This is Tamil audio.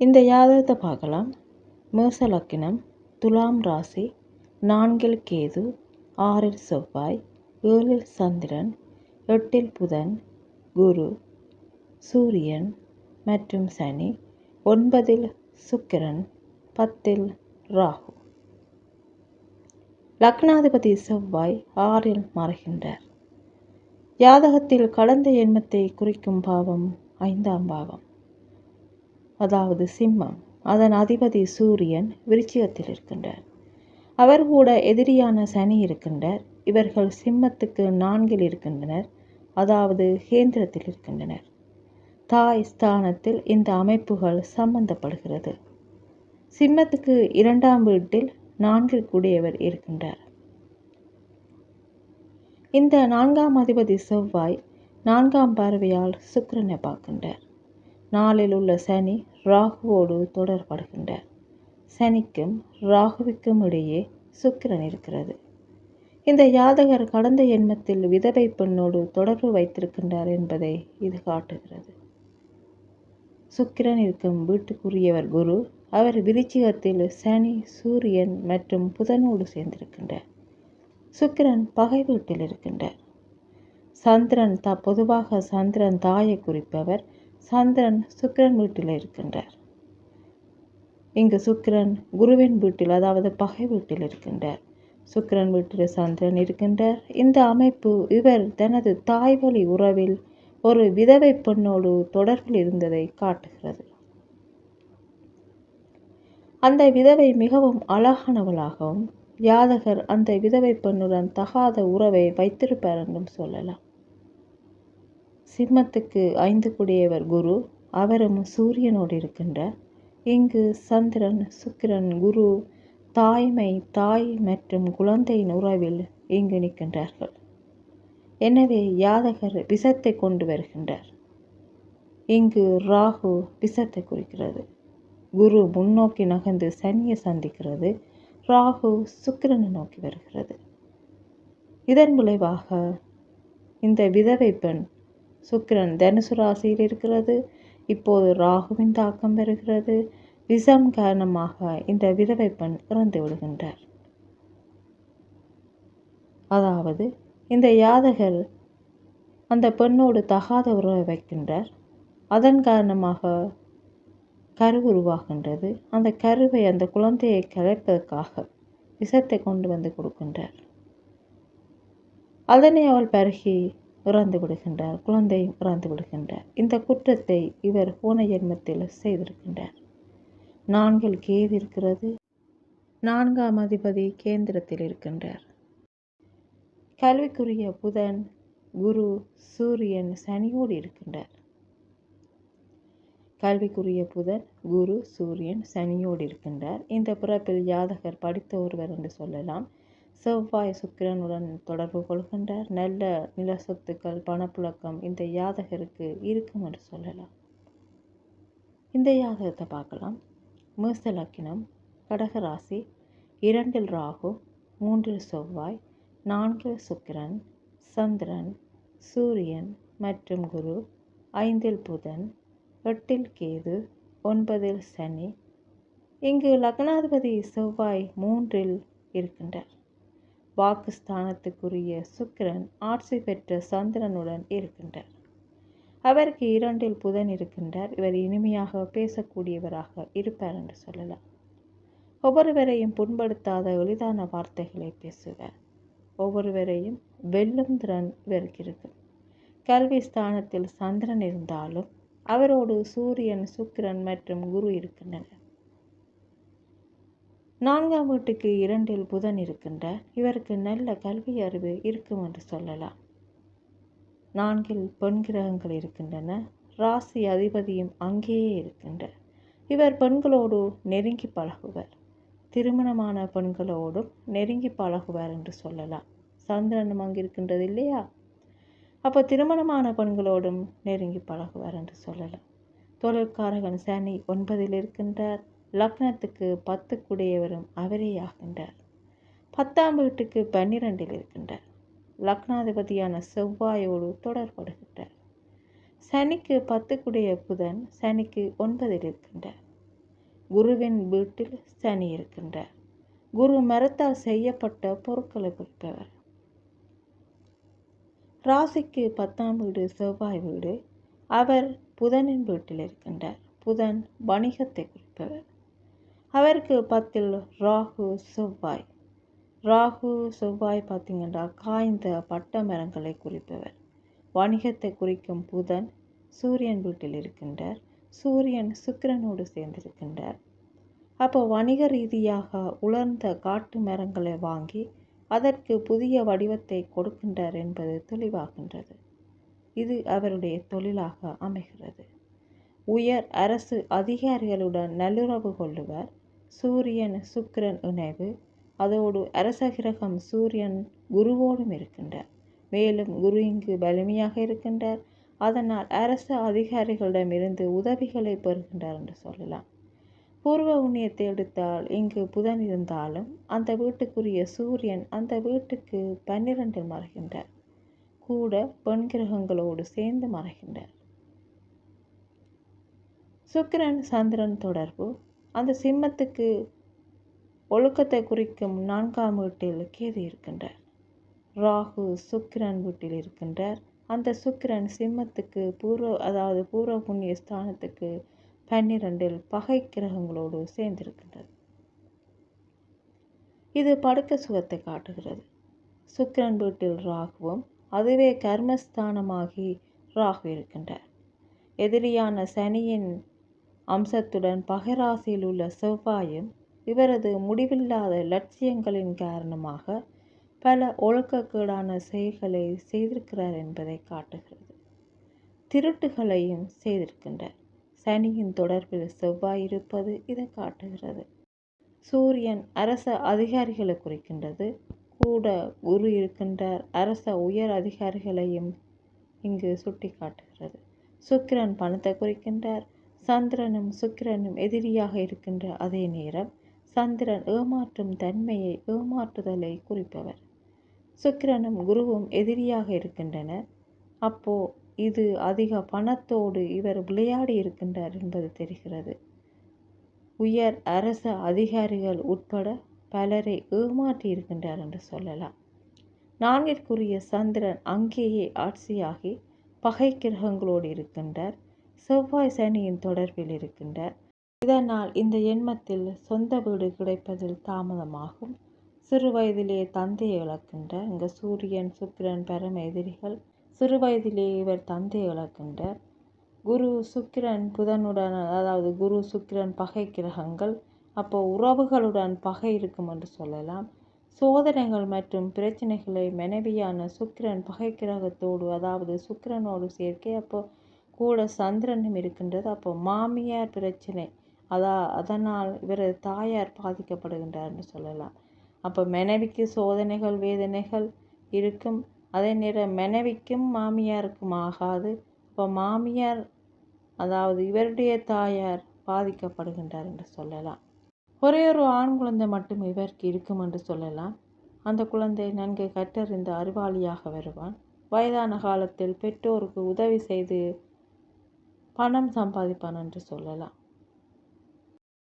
இந்த ஜாதகத்தை பார்க்கலாம். மேச லக்கினம் துலாம் ராசி நான்கில் கேது ஆறில் செவ்வாய் ஏழில் சந்திரன் எட்டில் புதன் குரு சூரியன் மற்றும் சனி ஒன்பதில் சுக்கிரன் பத்தில் ராகு. லக்னாதிபதி செவ்வாய் ஆறில் மறைகின்றார். ஜாதகத்தில் கடந்த எண்மத்தை குறிக்கும் பாவம் ஐந்தாம் பாவம். அதாவது சிம்மம். அதன் அதிபதி சூரியன் விருச்சிகத்தில் இருக்கின்றார். அவர் கூட எதிரியான சனி இருக்கின்றார். இவர்கள் சிம்மத்துக்கு நான்கில் இருக்கின்றனர். அதாவது கேந்திரத்தில் இருக்கின்றனர். தாய் ஸ்தானத்தில் இந்த அமைப்புகள் சம்பந்தப்படுகிறது. சிம்மத்துக்கு இரண்டாம் வீட்டில் நான்கில் கூடியவர் இருக்கின்றார். இந்த நான்காம் அதிபதி செவ்வாய் நான்காம் பார்வையால் சுக்கிரனை பார்க்கின்றார். நாளில் உள்ள சனி ராகுவோடு தொடர்படுகின்றார். சனிக்கும் ராகுவிக்கும் இடையே சுக்கிரன் இருக்கிறது. இந்த யாதகர் கடந்த எண்மத்தில் விதவை பெண்ணோடு தொடர்பு வைத்திருக்கின்றார் என்பதை இது காட்டுகிறது. சுக்கிரன் இருக்கும் வீட்டுக்குரியவர் குரு அவர் விருச்சிகத்தில் சனி சூரியன் மற்றும் புதனோடு சேர்ந்திருக்கின்றார். சுக்கிரன் பகை வீட்டில் இருக்கின்றார். சந்திரன் த பொதுவாக சந்திரன் தாயை குறிப்பவர். சந்திரன் சுக்கிரன் வீட்டில் இருக்கின்றார். இங்கு சுக்கிரன் குருவின் வீட்டில் அதாவது பகை வீட்டில் இருக்கின்றார். சுக்கிரன் வீட்டில் சந்திரன் இருக்கின்றார். இந்த அமைப்பு இவர் தனது தாய் வழி உறவில் ஒரு விதவை பெண்ணோடு தொடர்பில் இருந்ததை காட்டுகிறது. அந்த விதவை மிகவும் அழகானவளாகவும் யாதகர் அந்த விதவை பெண்ணுடன் தகாத உறவை வைத்திருப்பார் என்றும் சொல்லலாம். சிம்மத்துக்கு ஐந்து குடியவர் குரு அவரும் சூரியனோடு இருக்கின்றார். இங்கு சந்திரன் சுக்கிரன் குரு தாய்மை தாய் மற்றும் குழந்தையின் உறவில் இங்கு நிற்கின்றார்கள். எனவே யாதகர் விஷத்தை கொண்டு வருகின்றார். இங்கு ராகு விஷத்தை குறிக்கிறது. குரு முன்னோக்கி நகர்ந்து சனியை சந்திக்கிறது. ராகு சுக்கிரனை நோக்கி வருகிறது. இதன் விளைவாக இந்த விதவை பெண் சுக்கிரன் தனுசு ராசியில் இருக்கிறது. இப்போது ராகுவின் தாக்கம் பெறுகிறது. விஷம் காரணமாக இந்த விதவை பெண் இறந்து விடுகின்றார். அதாவது இந்த யாதகர் அந்த பெண்ணோடு தகாத உறவை வைக்கின்றார். அதன் காரணமாக கரு உருவாகின்றது. அந்த கருவை அந்த குழந்தையை கலைப்பதற்காக விஷத்தை கொண்டு வந்து கொடுக்கின்றார். அதனை அவள் பருகி இறந்து விடுகின்றார் குழந்தையும் இறந்து விடுகின்றார். இந்த குற்றத்தை இவர் போன ஜென்மத்தில் செய்திருக்கின்றார். நான்கில் கேது இருக்கிறது நான்காம் அதிபதி கேந்திரத்தில் இருக்கின்றார். கல்விக்குரிய புதன் குரு சூரியன் சனியோடு இருக்கின்றார். கல்விக்குரிய புதன் குரு சூரியன் சனியோடு இருக்கின்றார். இந்த பிறப்பில் ஜாதகர் படித்த ஒருவர் என்று சொல்லலாம். செவ்வாய் சுக்கிரனுடன் தொடர்பு கொள்கின்றார். நல்ல நில சொத்துக்கள் பணப்புழக்கம் இந்த யாதகருக்கு இருக்கும் என்று சொல்லலாம். இந்த யாதகத்தை பார்க்கலாம். மேச லக்கினம் கடகராசி இரண்டில் ராகு மூன்றில் செவ்வாய் நான்கில் சுக்கிரன் சந்திரன் சூரியன் மற்றும் குரு ஐந்தில் புதன் எட்டில் கேது ஒன்பதில் சனி. இங்கு லக்னாதிபதி செவ்வாய் மூன்றில் இருக்கின்றார். வாக்குஸ்தானத்துக்குரிய சுக்கிரன் ஆட்சி பெற்ற சந்திரனுடன் இருக்கின்றார். அவருக்கு இரண்டில் புதன் இருக்கின்றார். இவர் இனிமையாக பேசக்கூடியவராக இருப்பார் என்று சொல்லலாம். ஒவ்வொருவரையும் புண்படுத்தாத எளிதான வார்த்தைகளை பேசுவார். ஒவ்வொருவரையும் வெல்லும் திறன் இவருக்கு இருக்கும் கல்வி ஸ்தானத்தில் சந்திரன் இருந்தாலும் அவரோடு சூரியன் சுக்கிரன் மற்றும் குரு இருக்கின்றனர். நான்காம் வீட்டுக்கு இரண்டில் புதன் இருக்கின்ற இவருக்கு நல்ல கல்வி அறிவு இருக்கும் என்று சொல்லலாம். நான்கில் பெண் கிரகங்கள் இருக்கின்றன. ராசி அதிபதியும் அங்கேயே இருக்கின்றார் இவர் பெண்களோடு நெருங்கி பழகுவர். திருமணமான பெண்களோடும் நெருங்கி பழகுவார் என்று சொல்லலாம். சந்திரனும் அங்கே இருக்கின்றது இல்லையா? அப்போ திருமணமான பெண்களோடும் நெருங்கி பழகுவார் என்று சொல்லலாம். தொழிற்காரகன் சனி ஒன்பதில் இருக்கின்றார். லக்னத்துக்கு பத்து குடையவரும் அவரே ஆகின்றார். பத்தாம் வீட்டுக்கு பன்னிரெண்டில் இருக்கின்றார். லக்னாதிபதியான செவ்வாயோடு தொடர்படுகின்றார். சனிக்கு பத்து குடைய புதன் சனிக்கு ஒன்பதில் இருக்கின்றார். குருவின் வீட்டில் சனி இருக்கின்றார். குரு மரத்தால் செய்யப்பட்ட பொருட்களை குறிப்பவர் ராசிக்கு பத்தாம் வீடு செவ்வாய் வீடு. அவர் புதனின் வீட்டில் இருக்கின்றார். புதன் வணிகத்தை குறிப்பவர் அவருக்கு பத்தில் ராகு செவ்வாய். ராகு செவ்வாய் பார்த்திங்கன்னா காய்ந்த பட்ட மரங்களை குறிப்பவர். வணிகத்தை குறிக்கும் புதன் சூரியன் வீட்டில் இருக்கின்றார். சூரியன் சுக்கிரனோடு சேர்ந்திருக்கின்றார். அப்போ வணிக ரீதியாக உலர்ந்த காட்டு மரங்களை வாங்கி அதற்கு புதிய வடிவத்தை கொடுக்கின்றார் என்பது தெளிவாகின்றது. இது அவருடைய தொழிலாக அமைகிறது. உயர் அரசு அதிகாரிகளுடன் நல்லுறவு கொள்ளுவர். சூரியன் சுக்கிரன் இணைவு. அதோடு அரச கிரகம் சூரியன் குருவோடும் இருக்கின்றார். மேலும் குரு இங்கு வலிமையாக இருக்கின்றார். அதனால் அரசு அதிகாரிகளிடமிருந்து உதவிகளை பெறுகின்றார் என்று சொல்லலாம். பூர்வ உண்ணியத்தை எடுத்தால் இங்கு புதன் இருந்தாலும் அந்த வீட்டுக்குரிய சூரியன் அந்த வீட்டுக்கு பன்னிரண்டில் மறைகின்றார். கூட பெண் கிரகங்களோடு சேர்ந்து மறைகின்றார். சுக்கிரன் சந்திரன் தொடர்பு. அந்த சிம்மத்துக்கு ஒழுக்கத்தை குறிக்கும் நான்காம் வீட்டில் கேது இருக்கின்றார். ராகு சுக்கிரன் வீட்டில் இருக்கின்றார். அந்த சுக்கிரன் சிம்மத்துக்கு பூர்வ அதாவது பூர்வ புண்ணிய ஸ்தானத்துக்கு பன்னிரெண்டில் பகை கிரகங்களோடு சேர்ந்திருக்கின்றது. இது படுக்க சுகத்தை காட்டுகிறது. சுக்கிரன் வீட்டில் ராகுவும் அதுவே கர்மஸ்தானமாகி ராகு இருக்கின்றார். எதிரியான சனியின் அம்சத்துடன் பகராசியில் உள்ள செவ்வாயும் இவரது முடிவில்லாத லட்சியங்களின் காரணமாக பல ஒழுக்கக்கேடான செயல்களை செய்திருக்கிறார் என்பதை காட்டுகிறது. திருட்டுகளையும் செய்திருக்கின்றார். சனியின் தொடர்பில் செவ்வாய் இருப்பது இதை காட்டுகிறது. சூரியன் அரச அதிகாரிகளை குறிக்கின்றது. கூட குரு இருக்கின்றார். அரச உயர் அதிகாரிகளையும் இங்கு சுட்டி காட்டுகிறது சுக்கிரன் பணத்தை குறிக்கின்றார். சந்திரனும் சுக்கிரனும் எதிரியாக இருக்கின்ற அதே நேரம் சந்திரன் ஏமாற்றும் தன்மையை ஏமாற்றுதலை குறிப்பவர். சுக்கிரனும் குருவும் எதிரியாக இருக்கின்றனர். அப்போ இது அதிக பணத்தோடு இவர் விளையாடி இருக்கின்றார் என்பது தெரிகிறது. உயர் அரச அதிகாரிகள் உட்பட பலரை ஏமாற்றி இருக்கின்றார் என்று சொல்லலாம். நான்கிற்குரிய சந்திரன் அங்கேயே ஆட்சியாகி பகை கிரகங்களோடு இருக்கின்றார். செவ்வாய் சனியின் தொடர்பில் இருக்கின்ற இதனால் இந்த எண்மத்தில் சொந்த வீடு கிடைப்பதில் தாமதமாகும். சிறு வயதிலே தந்தையை இழக்கின்ற இங்கே சூரியன் சுக்கிரன் பரம எதிரிகள் சிறு வயதிலே இவர் தந்தையை இழக்கின்ற குரு சுக்கிரன் புதனுடன் அதாவது குரு சுக்கிரன் பகை கிரகங்கள் அப்போ உறவுகளுடன் பகை இருக்கும் என்று சொல்லலாம். சோதனைகள் மற்றும் பிரச்சனைகளை மனைவியான சுக்கிரன் பகை கிரகத்தோடு அதாவது சுக்கிரனோடு சேர்க்கை அப்போ கூட சந்திரனும் இருக்கின்றது. அப்போ மாமியார் பிரச்சனை. அதா அதனால் இவரது தாயார் பாதிக்கப்படுகின்றார் என்று சொல்லலாம். அப்போ மனைவிக்கு சோதனைகள் வேதனைகள் இருக்கும். அதே நேரம் மனைவிக்கும் மாமியாருக்கும் ஆகாது. இப்போ மாமியார் அதாவது இவருடைய தாயார் பாதிக்கப்படுகின்றார் என்று சொல்லலாம். ஒரே ஒரு ஆண் குழந்தை மட்டும் இவருக்கு இருக்கும் என்று சொல்லலாம். அந்த குழந்தை நன்கு கற்றறிந்த அறிவாளியாக வருவான். வயதான காலத்தில் பெற்றோருக்கு உதவி செய்து பணம் சம்பாதிப்பான் என்று சொல்லலாம்.